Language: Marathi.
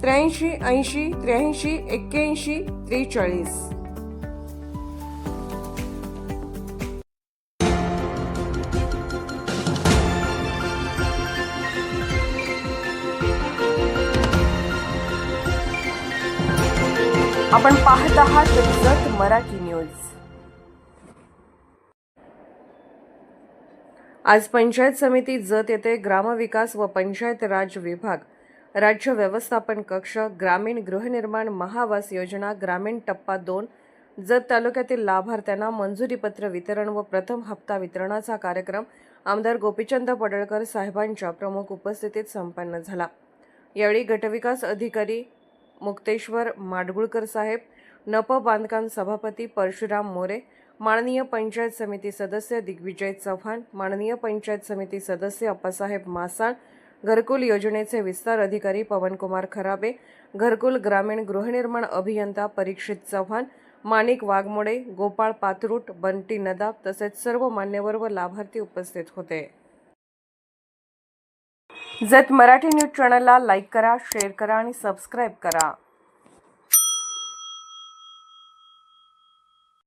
त्र्याऐंशी ऐंशी त्र्याऐंशी एक्क्याऐंशी त्रेचाळीस. आपण पाहत आहात जत मराठी न्यूज. आज पंचायत समिती जत येथे ग्रामविकास व पंचायत राज विभाग राज्य व्यवस्थापन कक्ष ग्रामीण गृहनिर्माण महावास योजना ग्रामीण टप्पा दोन. जत तालुक्यातील लाभार्थ्यांना मंजुरीपत्र वितरण व प्रथम हप्ता वितरणाचा कार्यक्रम आमदार गोपीचंद पडळकर साहेबांच्या प्रमुख उपस्थितीत संपन्न झाला. यावेळी गटविकास अधिकारी मुक्तेश्वर माडगुळकर साहेब नप बांधकाम सभापती परशुराम मोरे माननीय पंचायत समिती सदस्य दिग्विजय चव्हाण माननीय पंचायत समिती सदस्य अप्पासाहेब मासाळ घरकुल योजनेचे विस्तार अधिकारी पवनकुमार खराबे घरकुल ग्रामीण गृहनिर्माण अभियंता परीक्षित चव्हाण माणिक वाघमोडे गोपाळ पातरूट बंटी नदाब तसेच सर्व मान्यवर व लाभार्थी उपस्थित होते. जत मराठी न्यूज चॅनलला लाईक करा शेअर करा आणि सबस्क्राईब करा.